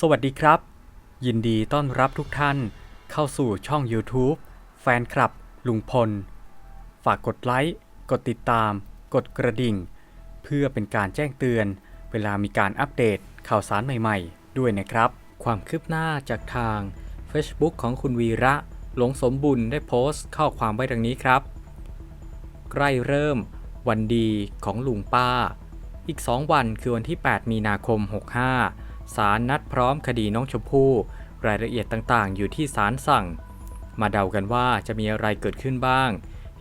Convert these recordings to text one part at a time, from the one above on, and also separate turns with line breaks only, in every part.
สวัสดีครับ ยินดีต้อนรับทุกท่านเข้าสู่ช่อง YouTube แฟนคลับ ลุงพล ฝากกดไลค์ กดติดตาม กดกระดิ่ง เพื่อเป็นการแจ้งเตือน เวลามีการอัปเดตข่าวสารใหม่ๆ ด้วยนะครับ ความคืบหน้าจากทาง Facebook ของคุณวีระ หลงสมบุญได้โพสต์ข้อความไว้ดังนี้ครับ ใกล้เริ่ม วันดีของลุงป้า อีก 2 วันคือวันที่ 8 มีนาคม 65 ศาลนัดพร้อมคดีน้องชมพู่รายละเอียดต่างๆ อยู่ที่ศาลสั่ง มาเดากันว่าจะมีอะไรเกิดขึ้นบ้าง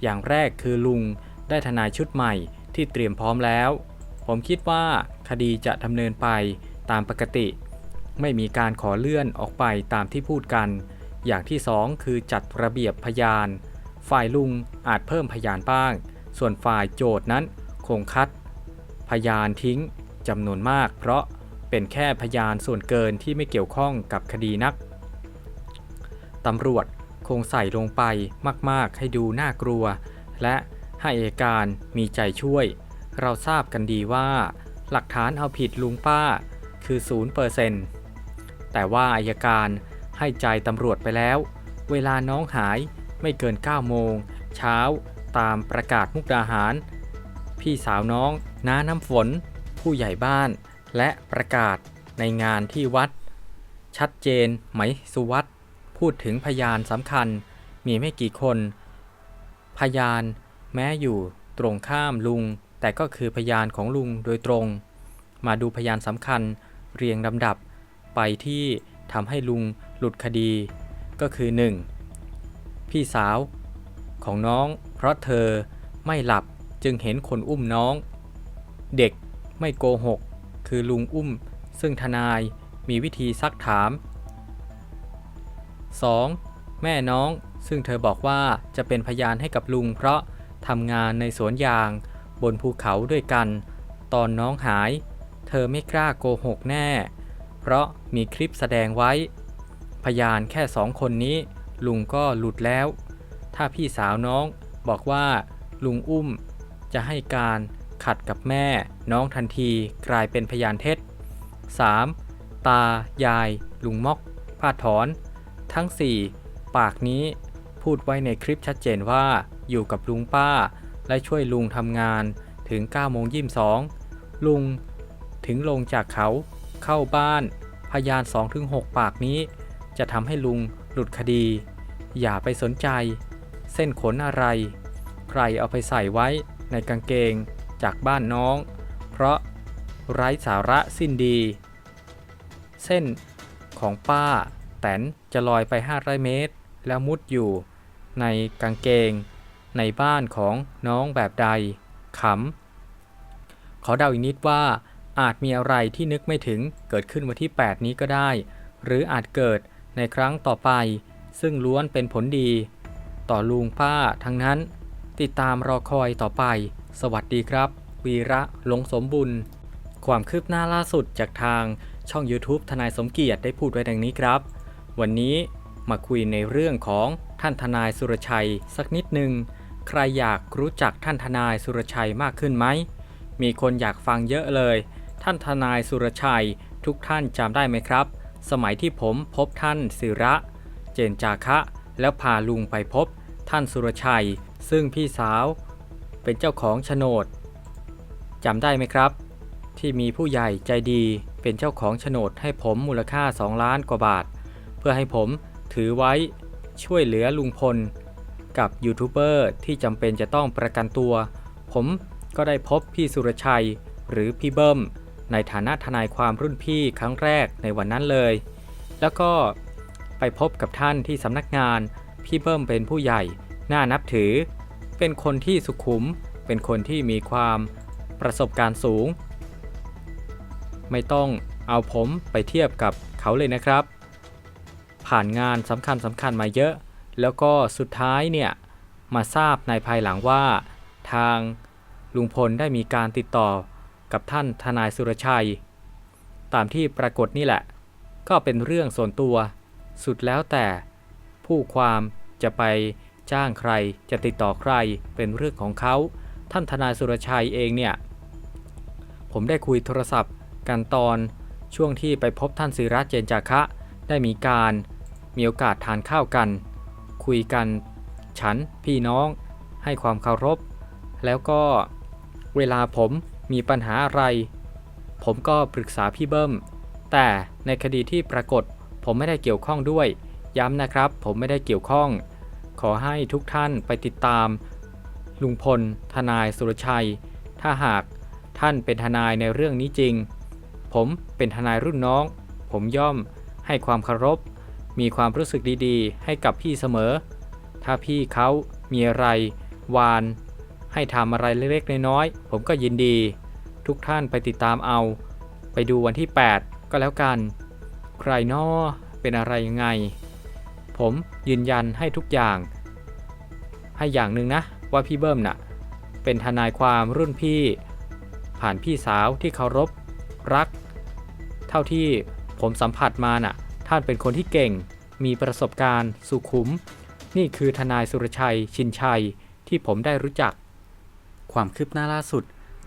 อย่างแรกคือลุงได้ทนายชุดใหม่ที่เตรียมพร้อมแล้ว ผมคิดว่าคดีจะดำเนินไปตามปกติ ไม่มีการขอเลื่อนออกไปตามที่พูดกัน อย่างที่สองคือจัดระเบียบพยาน ฝ่ายลุงอาจเพิ่มพยานบ้าง ส่วนฝ่ายโจทย์นั้นคงคัด พยานทิ้งจำนวนมากเพราะ เป็นแค่พยานส่วนเกินที่ไม่เกี่ยวข้องกับคดีนัก ตำรวจคงใส่ลงไปมาก ๆ ให้ดูน่ากลัว และให้อัยการมีใจช่วย เราทราบกันดีว่า หลักฐานเอาผิดลุงป้าคือ0%แต่ว่าอายการให้ใจตำรวจไปแล้ว เวลาน้องหายไม่เกิน 9 โมง เช้าตามประกาศมุกดาหาร พี่สาวน้องน้าน้ำฝน ผู้ใหญ่บ้าน และประกาศในงานที่วัด ชัดเจนไหมสุวัตพูดถึงพยานสำคัญมีไม่กี่คน พยานแม้อยู่ตรงข้ามลุง แต่ก็คือพยานของลุงโดยตรง มาดูพยานสำคัญเรียงลำดับ ไปที่ทำให้ลุงหลุดคดี ก็คือ 1. พี่สาวของน้องเพราะเธอไม่หลับจึงเห็นคนอุ้มน้อง เด็กไม่โกหก คือลุงอุ้ม ซึ่งทนายมีวิธีซักถาม 2. แม่น้องซึ่งเธอบอกว่าจะเป็นพยานให้กับลุงเพราะทำงานในสวนยาง บนภูเขาด้วยกัน ตอนน้องหาย เธอไม่กล้าโกหกแน่ เพราะมีคลิปแสดงไว้ พยานแค่สองคนนี้ ลุงก็หลุดแล้ว ถ้าพี่สาวน้องบอกว่าลุงอุ้มจะให้การ ขัดกับแม่ น้องทันทีกลายเป็นพยานเท็จ 3. ตา ยาย ลุงมอกพาถอน ทั้ง 4 ปากนี้พูดไว้ในคลิปชัดเจนว่า อยู่กับลุงป้า และช่วยลุงทำงานถึง9โมงยี่สองลุง ถึงลงจากเขา เข้าบ้าน พยาน 2-6 ปากนี้ จะทำให้ลุงหลุดคดี อย่าไปสนใจ เส้นขนอะไร ใครเอาไปใส่ไว้ในกางเกง จากบ้านน้อง เพราะไร้สาระสิ้นดี เส้นของป้าแตนจะลอยไป500เมตร แล้วมุดอยู่ในกางเกง ในบ้านของน้องแบบใดขำขอเดาอีกนิดว่าอาจมีอะไรที่นึกไม่ถึงเกิดขึ้นวันที่ 8 นี้ก็ได้ หรืออาจเกิดในครั้งต่อไป ซึ่งล้วนเป็นผลดี ต่อลุงป้าทั้งนั้น ติดตามรอคอยต่อไป สวัสดีครับ วีระหลงสมบุญ ความคืบหน้าล่าสุดจากทางช่อง YouTube ทนายสมเกียรติได้พูดไว้ดังนี้ครับ วันนี้มาคุยในเรื่องของท่านทนายสุรชัยสักนิดหนึ่งใครอยากรู้จักท่านทนายสุรชัยมากขึ้นไหม มีคนอยากฟังเยอะเลย ท่านทนายสุรชัยทุกท่านจำได้ไหมครับ สมัยที่ผมพบท่านศิระ เจนจาคะ แล้วพาลุงไปพบท่านสุรชัย ซึ่งพี่สาว เป็นเจ้าของโฉนดจำได้ไหมครับ ที่มีผู้ใหญ่ใจดีเป็นเจ้าของโฉนดให้ผมมูลค่า 2 ล้านกว่าบาท เพื่อให้ผมถือไว้ช่วยเหลือลุงพล กับยูทูบเบอร์ที่จำเป็นจะต้องประกันตัว ผมก็ได้พบพี่สุรชัยหรือพี่เบิ้มในฐานะทนายความรุ่นพี่ครั้งแรกในวันนั้นเลย แล้วก็ไปพบกับท่านที่สำนักงาน พี่เบิ้มเป็นผู้ใหญ่ น่านับถือ เป็นคนที่สุขุม เป็นคนที่มีความประสบการณ์สูง ไม่ต้องเอาผมไปเทียบกับเขาเลยนะครับ ผ่านงานสำคัญสำคัญมาเยอะ แล้วก็สุดท้ายเนี่ยมาทราบในภายหลังว่า ทางลุงพลได้มีการติดต่อกับท่านทนายสุรชัย ตามที่ปรากฏนี่แหละ ก็เป็นเรื่องส่วนตัว สุดแล้วแต่ผู้ความจะไป จ้างใครจะติดต่อใครเป็นเรื่องของเขาท่านทนายสุรชัยเองเนี่ยผมได้คุยโทรศัพท์กันตอนช่วงที่ไปพบท่านศิระเจนจาคะ ได้มีการมีโอกาสทานข้าวกัน คุยกันฉันพี่น้องให้ความเคารพ แล้วก็เวลาผมมีปัญหาอะไร ผมก็ปรึกษาพี่เบิ้ม แต่ในคดีที่ปรากฏผมไม่ได้เกี่ยวข้องด้วย ย้ำนะครับ ผมไม่ได้เกี่ยวข้อง ขอให้ทุกท่านไปติดตาม ลุงพล ทนายสุรชัย ถ้าหากท่านเป็นทนายในเรื่องนี้จริง ผมเป็นทนายรุ่นน้อง ผมย่อมให้ความเคารพ มีความรู้สึกดีๆ ให้กับพี่เสมอ ถ้าพี่เขามีอะไรวาน ให้ทำอะไรเล็กๆ น้อยๆ ผมก็ยินดี ทุกท่านไปติดตามเอา ไปดูวันที่ 8 ก็แล้วกัน ใครนอเป็นอะไรยังไง ผมยืนยันให้ทุกอย่าง ให้อย่างหนึ่งนะ ว่าพี่เบิ้มน่ะ เป็นทนายความรุ่นพี่ ผ่านพี่สาวที่เคารพรัก เท่าที่ผมสัมผัสมาน่ะ ท่านเป็นคนที่เก่ง มีประสบการณ์ สุขุม นี่คือทนายสุรชัยชินชัยที่ผมได้รู้จัก ความคืบหน้าล่าสุด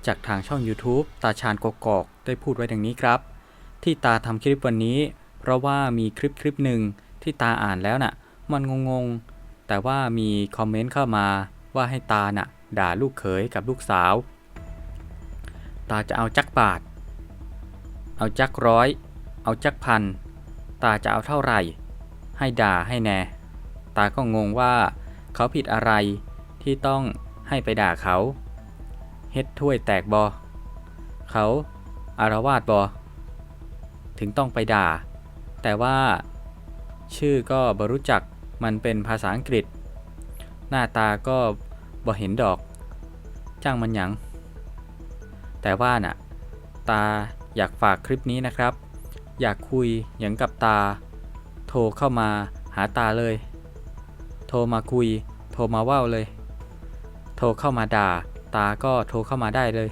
จากทางช่อง YouTube ตาชาญกกอกได้พูดไว้ดังนี้ครับ ที่ตาทำคลิปวันนี้ เพราะว่ามีคลิปคลิปหนึ่ง ที่ตาอ่านแล้วน่ะ มันงงๆ แต่ว่ามีคอมเมนต์เข้ามาว่าให้ตาน่ะ ด่าลูกเขยกับลูกสาว ตาจะเอาจักบาท เอาจักร้อย เอาจักพัน ตาจะเอาเท่าไหร่ ให้ด่าให้แน่ ตาก็งงว่าเขาผิดอะไรที่ต้องให้ไปด่าเขา เฮ็ดถ้วยแตกบอ เขาอารวาสบอ ถึงต้องไปด่า แต่ว่า ชื่อก็บรู้จักมันเป็นภาษาอังกฤษ หน้าตาก็บ่เห็นดอก จ้างมันหยัง แต่ว่าน่ะ ตาอยากฝากคลิปนี้นะครับ อยากคุยอย่างกับตา โทรเข้ามาหาตาเลย โทรมาคุย โทรมาว่าวเลย โทรเข้ามาด่า ตาก็โทรเข้ามาได้เลย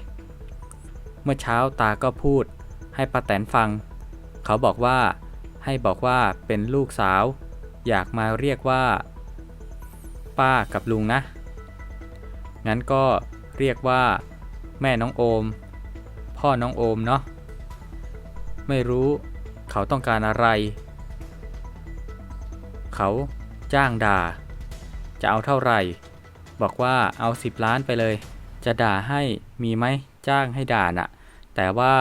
เมื่อเช้าตาก็พูดให้ป้าแตนฟัง เขาบอกว่า ให้บอกว่าเป็นลูกสาว อยากมาเรียกว่า ป้ากับลุงนะ งั้นก็เรียกว่า แม่น้องโอม พ่อน้องโอมเนาะ ไม่รู้เขาต้องการอะไร เขาจ้างด่า จะเอาเท่าไหร่ บอกว่าเอา10ล้านไปเลย จะด่าให้มีไหมจ้างให้ด่าน่ะ แต่ว่า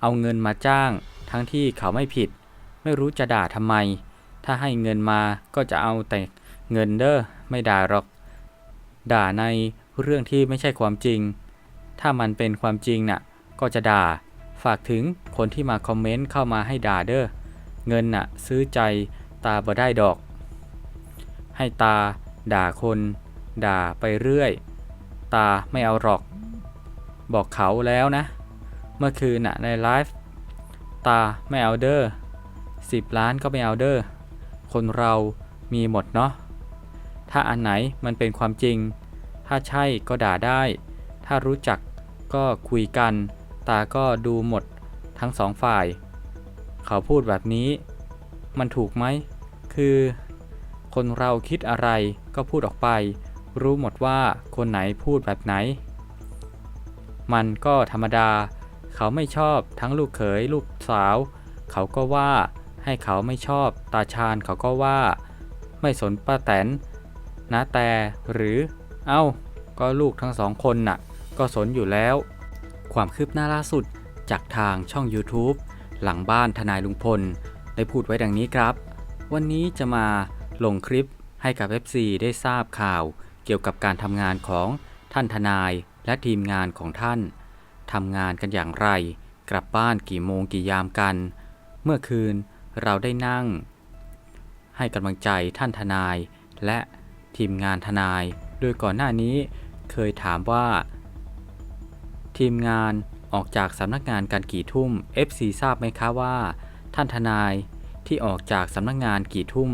เอาเงินมาจ้างทั้งที่เขาไม่ผิด ไม่รู้จะด่าทำไม ถ้าให้เงินมาก็จะเอาแต่เงินเด้อไม่ด่าหรอก ด่าในเรื่องที่ไม่ใช่ความจริง ถ้ามันเป็นความจริงน่ะ ก็จะด่า ฝากถึงคนที่มาคอมเมนต์เข้ามาให้ด่าเด้อ เงินน่ะ ซื้อใจตาบ่ได้ดอก ให้ตา ด่าคน ด่าไปเรื่อย ตาไม่เอาหรอก บอกเขาแล้วนะ เมื่อคืนน่ะในไลฟ์ ตาไม่เอาเด้อ สิบล้านก็ไม่เอาเด้อคนเรามีหมดเนาะถ้าอันไหนมันเป็นความจริง ถ้าใช่ก็ด่าได้ ถ้ารู้จักก็คุยกัน ตาก็ดูหมดทั้งสองฝ่าย เขาพูดแบบนี้ มันถูกไหม คือ คนเราคิดอะไรก็พูดออกไป รู้หมดว่าคนไหนพูดแบบไหน มันก็ธรรมดา เขาไม่ชอบทั้งลูกเขยลูกสาว เขาก็ว่า ให้เขาไม่ชอบ ตาชาญเขาก็ว่า ไม่สนป้าแตนนะแต่หรือ เอ้า ก็ลูกทั้งสองคนน่ะ ก็สนอยู่แล้ว ความคืบหน้าล่าสุดจากทางช่อง YouTube หลังบ้านทนายลุงพล ได้พูดไว้ดังนี้ครับ วันนี้จะมาลงคลิปให้กับ FC ได้ทราบข่าว เกี่ยวกับการทำงานของท่านทนายและทีมงานของท่านทำงานกันอย่างไร กลับบ้านกี่โมงกี่ยามกัน เมื่อคืน เราได้นั่ง ให้กำลังใจท่านทนาย และทีมงานทนาย โดยก่อนหน้านี้เคยถามว่า ทีมงานออกจากสำนักงานกันกี่ทุ่ม FC ทราบไหมคะว่า ท่านทนายที่ออกจากสำนักงานกี่ทุ่ม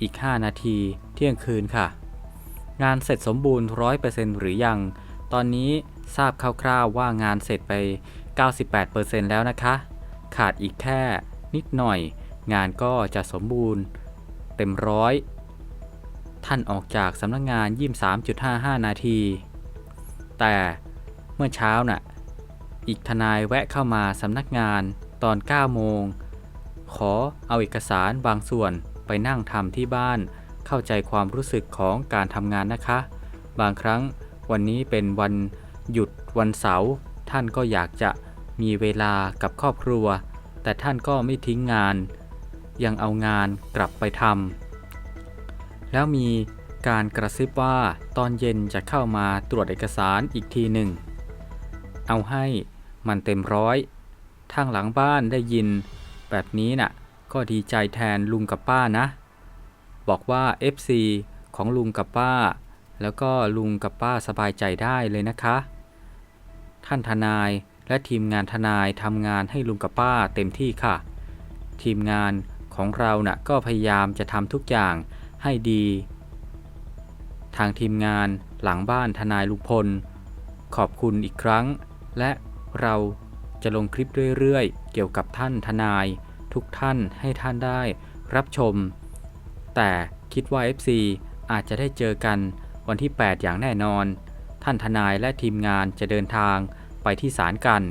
อีก 5 นาทีเที่ยงคืนค่ะ งานเสร็จสมบูรณ์ 100%หรือยัง ตอนนี้ทราบคร่าวๆว่างานเสร็จไป 98%แล้วนะคะ ขาดอีกแค่ นิดหน่อย งานก็จะสมบูรณ์เต็มร้อย ท่านออกจากสำนักงาน 23.55 นาที แต่เมื่อเช้าน่ะ อีกทนายแวะเข้ามาสำนักงานตอน 9 โมง ขอเอาเอกสารบางส่วนไปนั่งทำที่บ้าน เข้าใจความรู้สึกของการทำงานนะคะ บางครั้งวันนี้เป็นวันหยุดวันเสาร์ท่านก็อยากจะมีเวลากับครอบครัว แต่ท่านก็ไม่ทิ้งงาน ยังเอางานกลับไปทำแล้วมีการกระซิบว่าตอนเย็นจะเข้ามาตรวจเอกสารอีกทีหนึ่ง เอาให้มันเต็มร้อย ทางหลังบ้านได้ยิน แบบนี้น่ะ ก็ดีใจแทนลุงกับป้านะ บอกว่า FC ของลุงกับป้า แล้วก็ลุงกับป้าสบายใจได้เลยนะคะ ท่านทนาย และทีมงานทนายทำงานให้ลุงกับป้าเต็มที่ค่ะ ทีมงานของเราน่ะก็พยายามจะทำทุกอย่างให้ดี ทางทีมงานหลังบ้านทนายลุงพล ขอบคุณอีกครั้ง และเราจะลงคลิปเรื่อยๆ เกี่ยวกับท่านทนายทุกท่านให้ท่านได้รับชม แต่คิดว่า FC อาจจะได้เจอกันวันที่ 8 อย่างแน่นอน ท่านทนายและทีมงานจะเดินทาง ไปที่ศาลกัน